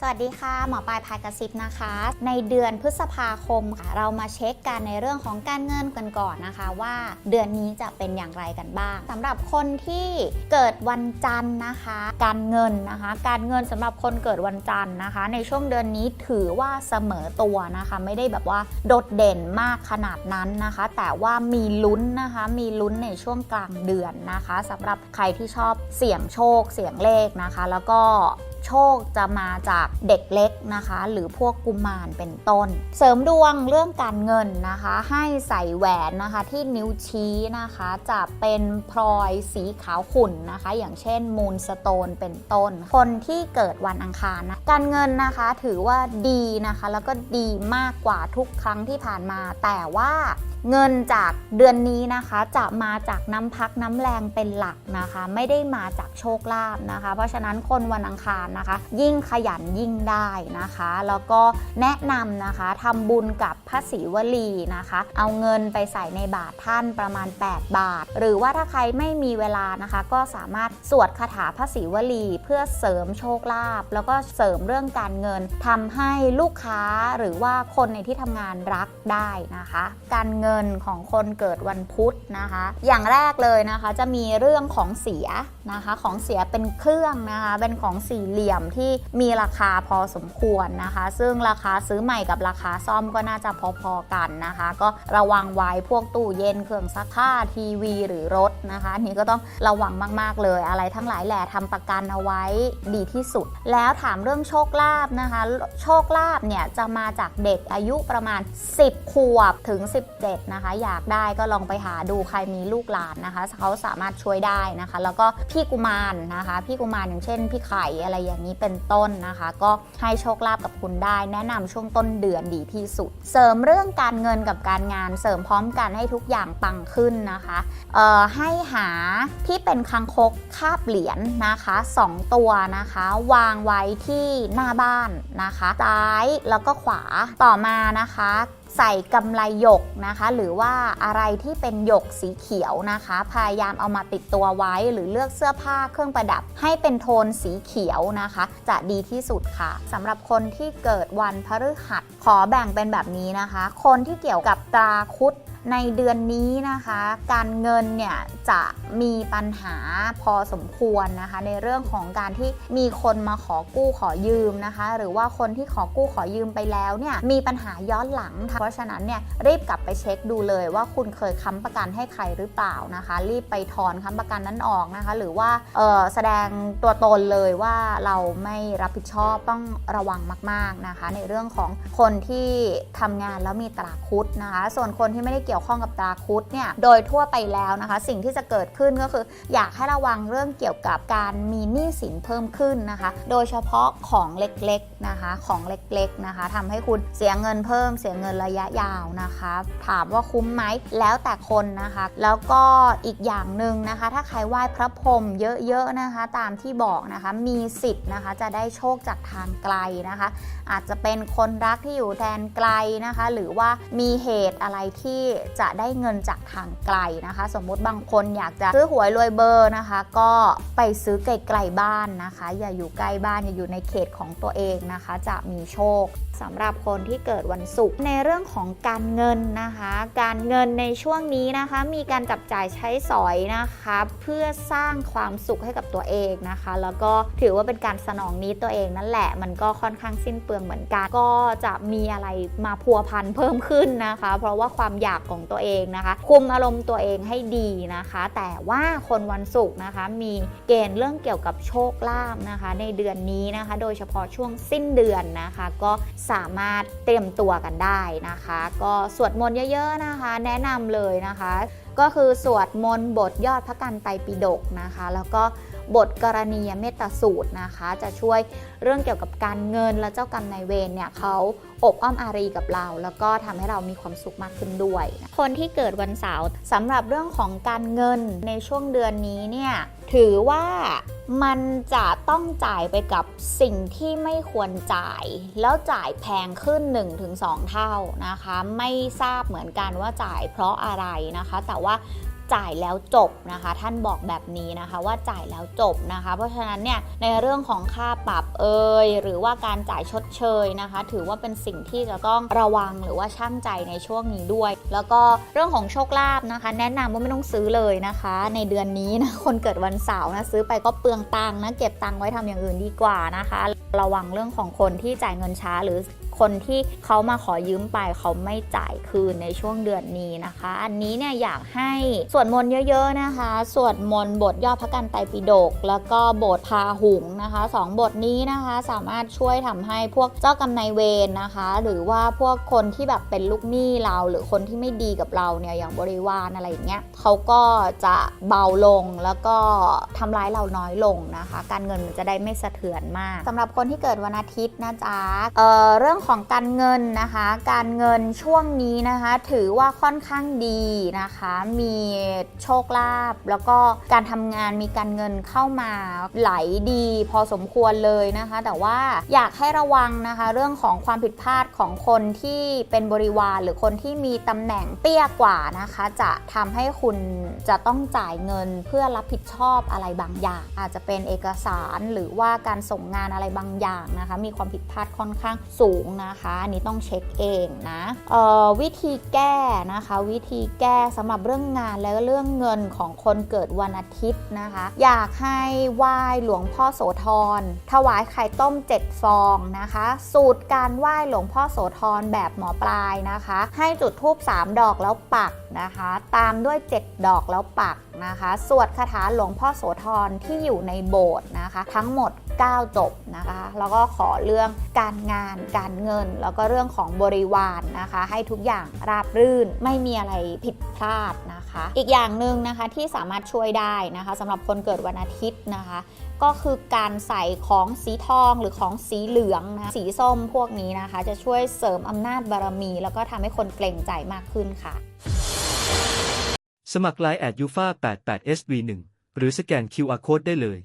สวัสดีค่ะ หมอปลายพายกระซิบนะคะ ในเดือนพฤษภาคมค่ะ เรามาเช็คกันในเรื่องของการเงินกันก่อนนะคะ ว่าเดือนนี้จะเป็นอย่างไรกันบ้างสำหรับคนที่เกิดวันจันทร์นะคะ การเงินนะคะ การเงินสำหรับคนเกิดวันจันทร์นะคะ ในช่วงเดือนนี้ถือว่าเสมอตัวนะคะ ไม่ได้แบบว่าโดดเด่นมากขนาดนั้นนะคะ แต่ว่ามีลุ้นนะคะ มีลุ้นในช่วงกลางเดือนนะคะสำหรับใครที่ชอบเสี่ยงโชคเสี่ยงเลขนะคะ แล้วก็ โชคจะมาจากเด็กเล็กนะคะ หรือพวกกุมารเป็นต้น เสริมดวงเรื่องการเงินนะคะ ให้ใส่แหวนนะคะที่นิ้วชี้นะคะจะเป็นพลอยสีขาวขุ่นนะคะ อย่างเช่นมูลสโตนเป็นต้น คนที่เกิดวันอังคารนะการเงินนะคะถือว่าดีนะคะ แล้วก็ดีมากกว่าทุกครั้งที่ผ่านมา แต่ว่าเงินจากเดือนนี้นะคะจะมาจากน้ำพักน้ำแรงเป็นหลักนะคะ ไม่ได้มาจากโชคลาภนะคะ เพราะฉะนั้นคนวันอังคารนะคะ ยิ่งขยันยิ่งได้นะคะ แล้วก็แนะนำนะคะทำบุญกับพระศรีวลีนะคะ เอาเงินไปใส่ในบาทท่านประมาณ 8 บาท หรือว่าถ้าใครไม่มีเวลานะคะ ก็สามารถสวดคาถาพระศรีวลีเพื่อเสริมโชคลาภแล้วก็เสริมเรื่องการเงินทำให้ลูกค้าหรือว่าคนในที่ทำงานรักได้นะคะ การเงินของคนเกิดวันพุธนะคะ อย่างแรกเลยนะคะจะมีเรื่องของเสียนะคะ ของเสียเป็นเครื่องนะคะเป็นของสี่เหลี่ยมที่มีราคาพอสมควรนะคะ ซึ่งราคาซื้อใหม่กับราคาซ่อมก็น่าจะพอๆกันนะคะ ก็ระวังไว้พวกตู้เย็นเครื่องซักผ้าทีวีหรือรถนะคะนนี้ก็ต้องระวังมากๆเลย อะไรทั้งหลายแหล่ทำประกันเอาไว้ดีที่สุด แล้วถามเรื่องโชคลาภนะคะ โชคลาภเนี่ยจะมาจากเด็กอายุประมาณ 10 ขวบถึง 17 นะคะ อยากได้ก็ลองไปหาดูใครมีลูกหลานนะคะเขาสามารถช่วยได้นะคะ แล้วก็พี่กุมารนะคะ พี่กุมารอย่างเช่นพี่ไข่อะไรอย่างนี้เป็นต้นนะคะ ก็ให้โชคลาภกับคุณได้แนะนำช่วงต้นเดือนดีที่สุด เสริมเรื่องการเงินกับการงานเสริมพร้อมกันให้ทุกอย่างปังขึ้นนะคะเอ่อให้หาที่เป็นคังคกคาบเหรียญนะคะสองตัวนะคะ วางไว้ที่หน้าบ้านนะคะซ้ายแล้วก็ขวาต่อมานะคะ ใส่กำไลหยกนะคะ หรือว่าอะไรที่เป็นหยกสีเขียวนะคะ พยายามเอามาติดตัวไว้หรือเลือกเสื้อผ้าเครื่องประดับ ให้เป็นโทนสีเขียวนะคะ จะดีที่สุดค่ะสำหรับคนที่เกิดวันพฤหัสขอแบ่งเป็นแบบนี้นะคะ คนที่เกี่ยวกับตราคุด ในเดือนนี้นะคะ การเงินเนี่ยจะมีปัญหาพอสมควรนะคะ ในเรื่องของการที่มีคนมาขอกู้ขอยืมนะคะ หรือว่าคนที่ขอกู้ขอยืมไปแล้วเนี่ยมีปัญหาย้อนหลังค่ะเพราะฉะนั้นเนี่ยรีบกลับไปเช็คดูเลยว่าคุณเคยค้ำประกันให้ใครหรือเปล่านะคะ รีบไปถอนค้ำประกันนั้นออกนะคะ หรือว่าแสดงตัวตนเลยว่าเราไม่รับผิดชอบต้องระวังมาก ๆนะคะ ในเรื่องของคนที่ทำงานแล้วมีตราคุดนะคะ ส่วนคนที่ไม่ได้เกี่ยวี่ยวข้องกับตราคุดเนี่ยโดยทั่วไปแล้วนะคะ สิ่งที่จะเกิดขึ้นก็คือ อยากให้ระวังเรื่องเกี่ยวกับการมีหนี้สินเพิ่มขึ้นนะคะ โดยเฉพาะของเล็กๆนะคะของเล็กๆนะคะทำให้คุณเสียเงินเพิ่มเสียเงินระยะยาวนะคะ ถามว่าคุ้มไหมแล้วแต่คนนะคะ แล้วก็อีกอย่างหนึ่งนะคะ ถ้าใครไหว้พระพรหมเยอะๆนะคะ ตามที่บอกนะคะมีสิทธิ์นะคะจะได้โชคจากทางไกลนะคะ อาจจะเป็นคนรักที่อยู่แดนไกลนะคะ หรือว่ามีเหตุอะไรที่จะได้เงินจากทางไกลนะคะ สมมุติบางคนอยากจะซื้อหวยรวยเบอร์นะคะ ก็ไปซื้อไกลๆบ้านนะคะ อย่าอยู่ใกล้บ้านอย่าอยู่ในเขตของตัวเองนะคะ จะมีโชคสำหรับคนที่เกิดวันศุกร์ในเรื่องของการเงินนะคะ การเงินในช่วงนี้นะคะ มีการจับจ่ายใช้สอยนะคะ เพื่อสร้างความสุขให้กับตัวเองนะคะ แล้วก็ถือว่าเป็นการสนองนี้ตัวเองนั่นแหละ มันก็ค่อนข้างสิ้นเปลืองเหมือนกัน ก็จะมีอะไรมาพัวพันเพิ่มขึ้นนะคะ เพราะว่าความอยากของตัวเองนะคะ คุมอารมณ์ตัวเองให้ดีนะคะ แต่ว่าคนวันศุกร์นะคะ มีเกณฑ์เรื่องเกี่ยวกับโชคลาภนะคะ ในเดือนนี้นะคะ โดยเฉพาะช่วงสิ้นเดือนนะคะ ก็สามารถเตรียมตัวกันได้นะคะ ก็สวดมนต์เยอะๆนะคะ แนะนำเลยนะคะ ก็คือสวดมนต์บทยอดพระกันไตรปิฎกนะคะ แล้วก็ บทกรณียเมตตาสูตรนะคะ จะช่วยเรื่องเกี่ยวกับการเงินและเจ้ากรรมนายเวรเนี่ยเขาอบอ้อมอารีกับเรา แล้วก็ทำให้เรามีความสุขมากขึ้นด้วย คนที่เกิดวันเสาร์สำหรับเรื่องของการเงินในช่วงเดือนนี้เนี่ยถือว่ามันจะต้องจ่ายไปกับสิ่งที่ไม่ควรจ่าย แล้วจ่ายแพงขึ้น 1-2 เท่านะคะ ไม่ทราบเหมือนกันว่าจ่ายเพราะอะไรนะคะ แต่ว่า จ่ายแล้วจบนะคะ ท่านบอกแบบนี้นะคะว่าจ่ายแล้วจบนะคะ เพราะฉะนั้นเนี่ยในเรื่องของค่าปรับเอ่ยหรือว่าการจ่ายชดเชยนะคะ ถือว่าเป็นสิ่งที่จะต้องระวังหรือว่าช่างใจในช่วงนี้ด้วย แล้วก็เรื่องของโชคลาภนะคะ แนะนำว่าไม่ต้องซื้อเลยนะคะ ในเดือนนี้นะคนเกิดวันเสาร์นะซื้อไปก็เปลืองตังค์นะเก็บตังค์ไว้ทำอย่างอื่นดีกว่านะคะ ระวังเรื่องของคนที่จ่ายเงินช้าหรือ คนที่เขามาขอยืมไปเขาไม่จ่ายคืนในช่วงเดือนนี้นะคะ อันนี้เนี่ยอยากให้สวดมนต์เยอะๆนะคะ สวดมนต์บทย่อพระกันไตรปิฎกแล้วก็บทพาหุงนะคะสองบทนี้นะคะสามารถช่วยทำให้พวกเจ้ากรรมนายเวรนะคะ หรือว่าพวกคนที่แบบเป็นลูกหนี้เราหรือคนที่ไม่ดีกับเราเนี่ยอย่างบริวารอะไรอย่างเงี้ยเขาก็จะเบาลงแล้วก็ทำร้ายเราน้อยลงนะคะ การเงินมันจะได้ไม่สะเทือนมากสำหรับคนที่เกิดวันอาทิตย์นะจ๊ะเอ่อเรื่องของการเงินนะคะ การเงินช่วงนี้นะคะ ถือว่าค่อนข้างดีนะคะ มีโชคลาภแล้วก็การทำงานมีการเงินเข้ามาไหลดี พอสมควรเลยนะคะ แต่ว่าอยากให้ระวังนะคะ เรื่องของความผิดพลาดของคนที่เป็นบริวารหรือคนที่มีตำแหน่งเตี้ยกว่านะคะ จะทำให้คุณจะต้องจ่ายเงินเพื่อรับผิดชอบอะไรบางอย่าง อาจจะเป็นเอกสารหรือว่าการส่งงานอะไรบางอย่างนะคะ มีความผิดพลาดค่อนข้างสูงนะคะอันนี้ต้องเช็คเองนะออวิธีแก้นะคะ วิธีแก้สำหรับเรื่องงานและเรื่องเงินของคนเกิดวันอาทิตย์นะคะ อยากให้ไหว้หลวงพ่อโสธรถวายไข่ต้ม 7 ฟองนะคะ สูตรการไหว้หลวงพ่อโสธรแบบหมอปลายนะคะ ให้จุดธูป3ดอกแล้วปักนะคะ ตามด้วย 7 ดอกแล้วปักนะคะ สวดคาถาหลวงพ่อโสธรที่อยู่ในโบสถ์นะคะ ทั้งหมด 9 จบนะคะ แล้วก็ขอเรื่องการงานการเงิน แล้วก็เรื่องของบริวารนะคะ ให้ทุกอย่างราบรื่นไม่มีอะไรผิดพลาดนะคะ อีกอย่างหนึ่งนะคะที่สามารถช่วยได้นะคะสำหรับคนเกิดวันอาทิตย์นะคะ ก็คือการใส่ของสีทองหรือของสีเหลืองนะสีส้มพวกนี้นะคะ จะช่วยเสริมอำนาจบารมี แล้วก็ทำให้คนเกรงใจมากขึ้นค่ะ สมัครไลน์แอดยูฟา88 SV1 หรือสแกน QR Code ได้เลย